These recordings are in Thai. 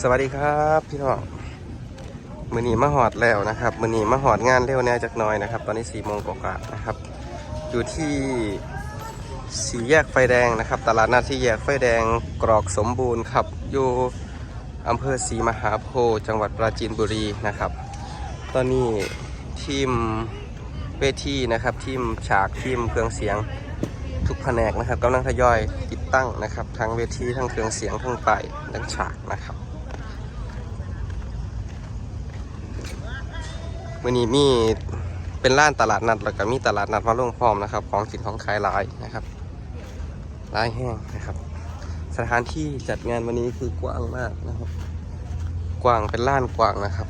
สวัสดีครับพี่น้องมือนีมาหอดแล้วนะครับมือนีมาหอดงานเร็วแน่จากน้อยนะครับ ตอนนี้สี่โมงกว่านะครับ อยู่ที่สี่แยกไฟแดงนะครับ ตลาดนัดที่แยกไฟแดงกรอกสมบูรณ์ครับอยู่อำเภอศรีมหาโพธิ์จังหวัดปราจีนบุรีนะครับ ตอนนี้ทีมเวทีนะครับ ทีมฉากทีมเครื่องเสียงทุกแผนกนะครับกำลังทยอยติดตั้งนะครับ ทั้งเวทีทั้งเครื่องเสียงทั้งไฟทั้งฉากนะครับ วันนี้มีเป็นล้านตลาดนัดแล้วก็มีตลาดนัดมาลงพร้อมนะครับ ของสินของขายหลายนะครับหลายแห้งนะครับ สถานที่จัดงานวันนี้คือกว้างมากนะครับ กว้างเป็นล้านกว้างนะครับ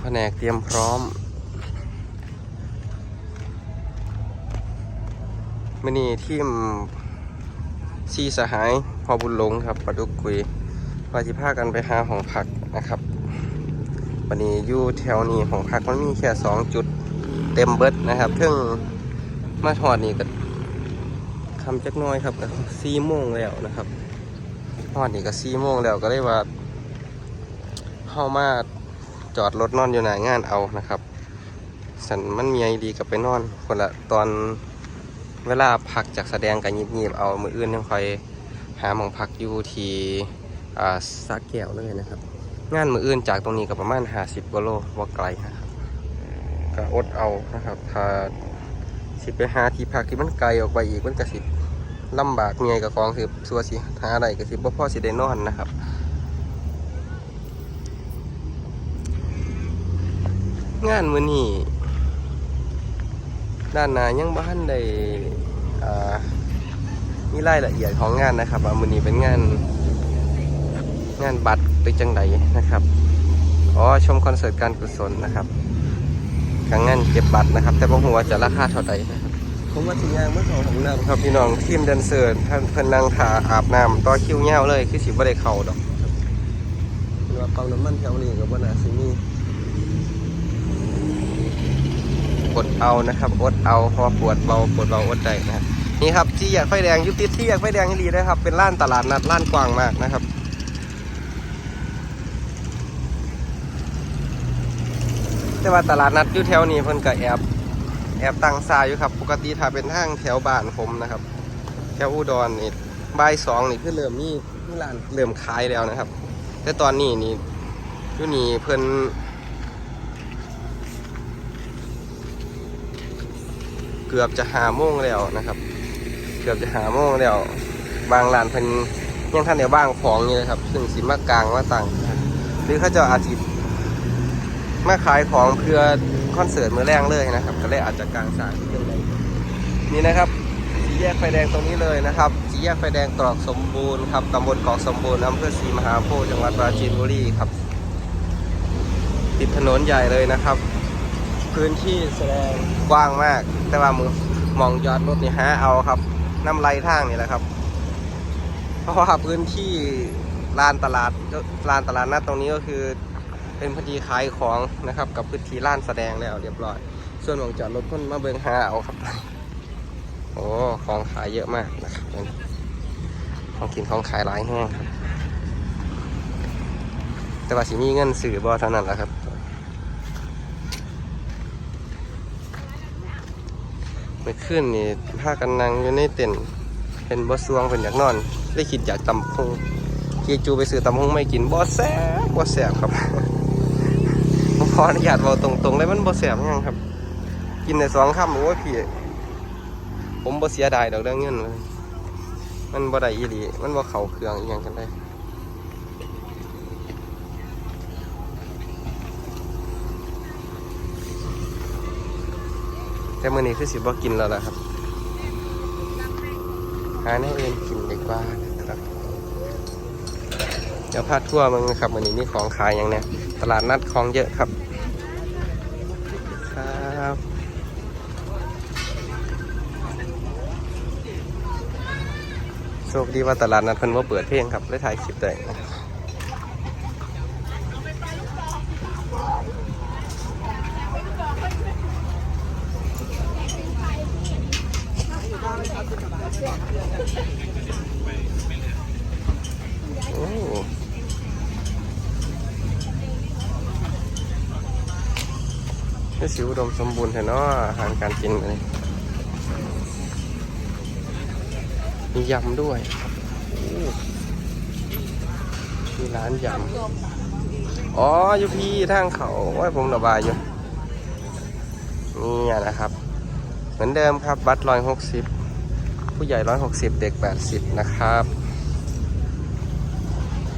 แผนกเตรียมพร้อมมื่อนี้ทีมซีสหายพอบุญหลงครับประดุกคุยว่าสิพากันไปหาของพักนะครับ วันนี้อยู่แถวนี้ของพักมันมีแค่สองจุดเต็มเบิดนะครับเพิ่งมาถอดนี่ก็คำจักน้อยครับสี่โมงแล้วนะครับทอดนี่ก็สี่โมงแล้วก็ได้ว่าเข้ามาจอดรถนอนอยู่หน้างานเอานะครับ สันมันมีไอดีกับไปนอนคนละตอนเวลาพักจากแสดงกันยิบๆเอามืออื่นยังคอยหาหมองพักอยู่ที่อ่าสักแก้วเลยนะครับ งานมืออื่นจากตรงนี้ก็ประมาณ 50กิโลว่าไกลนะครับก็อดเอานะครับ ถ้าสิไปหาที่พักที่มันไกลออกไปอีกมันก็สิลำบากเมียกับกองคือสัวสิหาอะไรก็สิบ่พอสิได้นอนนะครับงานมือนี้ด้านหน้ายังบ้านได้อ่ามีรายละเอียดของงานนะครับว่ามือนี้เป็นงาน งานบัตรไปจังไดนะครับอ๋อชมคอนเสิร์ตการกุศลนะครับกางงานเก็บบัตรนะครับ แต่บ่หัวจะราคาเท่าใดนะครับผมว่าสิยางเมื่อสองของน้ำครับพี่น้องทีมแดนเซอร์ท่านเพิ่นนั่งถ่าอาบน้ำต่อคิวเงี้ยวเลยคือสิบ่ได้เข้าดอกเรือว่าปั๊มน้ำมันแถวนี้ก็บ่น่าสิมีอดเอานะครับอดเอาพราะว่าปวดเบาปวดเบาอดได้นะครับนี่ครับที่แยกไฟแดงยุติที่แยกไฟแดงให้ดีนะครับ เป็นล้านตลาดนัดล้านกว้างมากนะครับ แต่ว่าตลาดนัดอยู่แถวนี้เพิ่นก็แอบแอบตั้งซาอยู่ครับ ปกติถ้าเป็นทางแถวบ้านผมนะครับ แถวอุดรนี่บ่ายสองนี่คือเริ่มมีมีร้านเริ่มขายแล้วนะครับ แต่ตอนนี้นี่อยู่นี่เพิ่นเกือบจะหาโมงแล้วนะครับ เกือบจะหาโมงแล้ว บางร้านเพิ่นยังท่านเดียวบ้างของอยู่เลยครับ ซึ่งสิมากลางมาต่างหรือเขาเจะอาทิตย์ มาขายของเพื่อคอนเสิร์ตมือแรงเลยนะครับ ก็เลยอาจจะกลางสายนิดนึงเลยนี่นะครับสีแยกไฟแดงตรงนี้เลยนะครับสีแยกไฟแดงตรอกสมบูรณ์ครับตำบลกอกสมบูรณ์อำเภอศรีมหาโพธิ์จังหวัดปราจีนบุรีครับ ติดถนนใหญ่เลยนะครับ พื้นที่แสดงกว้างมาก แต่ว่ามือมองยอดรถนี่ฮะเอาครับน้ำไหลทางนี่แหละครับ เพราะว่าพื้นที่ลานตลาดลานตลาดนัดตรงนี้ก็คือ เป็นพื้นที่ขายของนะครับ กับพื้นที่ลานแสดงแล้วเรียบร้อย ส่วนมองจอดรถคนมาเบิงหาเอาครับโอ้ของขายเยอะมากนะครับของกินของขายหลายแห้งครับแต่ว่าสิมีเงินสื่อบอเท่านั้นแหละครับเมื่อคืนนี่พากันนังอยู่ในเต็นท์เป็นบ่สวงเป็นอยากนอน ได้คิดอยากตำพงขี่จูไปซื้อตำพงไม่กินบ่แซ่บบ่แซ่บครับ ขออนุญาตบอกตรงๆเลยมันบ่แซ่บยังครับ กินในสองคำโอ้ยพี่ ผมบ่เสียดายดอกเรื่องเงินเลย มันบ่ได้อีหลีมันบ่เข้าเครื่องอีหยังกันได้แต่มื้อนี้คือสิบ่กินแล้วล่ะครับหาแนวอื่นกินดีกว่านะครับ เดี๋ยวพาทั่วมึงนะครับวันนี้มีของขายอย่างเนี้ยตลาดนัดของเยอะครับ โชคดีว่าตลาดนัดเพิ่นว่าเปิดเพลงครับ และถ่ายคลิปได้นะครับโอ้ ก็สิวดมสมบูรณ์แท้เนาะอาหารการกินเลยมียำด้วยมีร้านยำ อ๋ออยู่พี่ทางเขาว่าผมระบายอยู่นี่นะครับ เหมือนเดิมครับ บัตรร้อยหกสิบ ผู้ใหญ่ร้อยหกสิบเด็กแปดสิบนะครับ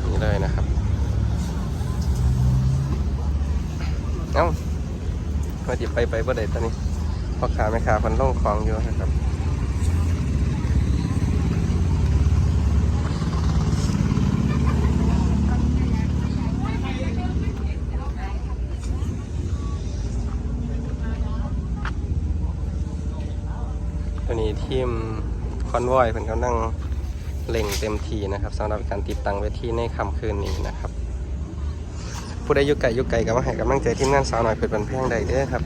นี่เลยนะครับ เอ้า มาจิไปไปบ่ได้ตอนนี้พ่อขาแม่ขาพันล่องของอยู่นะครับตัวนี้ทีมคอนวอยเพิ่นกำลังเล่งเต็มทีนะครับสำหรับการติดตั้งเวทีในค่ำคืนนี้นะครับ ผู้ใดอยุไก่ยุไก่ก็มาให้กำลังใจทีมงานสาวหน่อยเปิดบันแพงใดเด้อครับ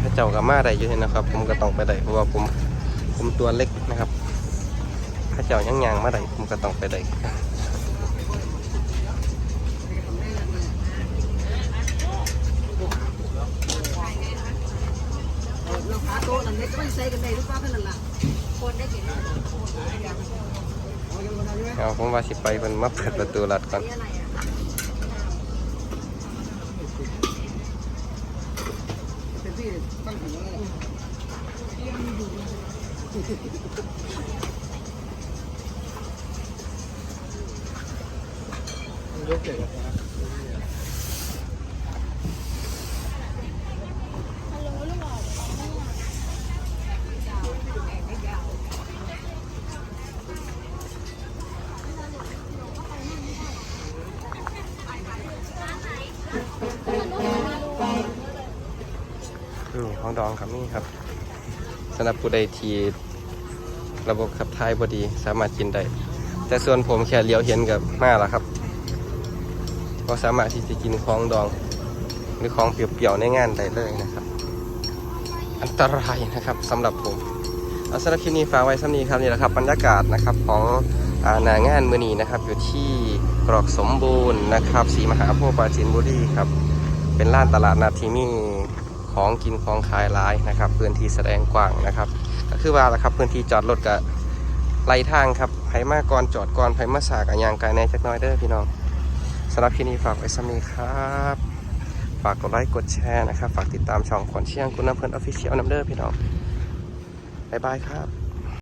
ถ้าเจ้ากับมาได้อยู่นี่นะครับ ผมก็ต้องไปได้เพราะว่าผมผมตัวเล็กนะครับ ถ้าเจ้ายังยางมาได้ผมก็ต้องไปได้ เราหาโต๊ะนั่นไม่ต้องใส่กันได้หรือเปล่าแค่นั้นละคนได้กินเอาผมว่าสิไปเพิ่นมาเปิดประตูรัดก่อนอะไรอะเป็นที่ตั้งถึงแล้ว อืม ของดองครับนี่ครับสำหรับผู้ใดที่ระบบขับถ่ายบดีสามารถกินได้ แต่ส่วนผมแค่เลี้ยวเห็นกับมาล้วครับก็สามารถที่จะกินของดอง หรือของเปรี้ยวๆในงานได้เลยนะครับ อันตรายนะครับสำหรับผมเอาสำหรับคลิปนี้ฝากไว้สำนีครับนี่แหละครับบรรยากาศนะครับของอ่าหนางานมือนีนะครับ อยู่ที่กรอกสมบูรณ์นะครับสีมหาโพธิ์ปราจีนบุรีครับเป็นร้านตลาดนัดที่มี ของกินของขายหลายนะครับ พื้นที่แสดงกว้างนะครับ ก็คือว่าละครับพื้นที่จอดรถกับไหลทางครับไผมาก่อนจอดก่อนไผมาสากอย่างกายในจักน้อยเด้อพี่น้องสำหรับที่นี้ฝากไว้สำนีครับฝากกดไลค์กดแชร์นะครับ ฝากติดตามช่องขวัญเชียงคุณน้ำเพิ่นออฟฟิเชียลน้ำเด้อพี่น้องบ๊ายบายครับ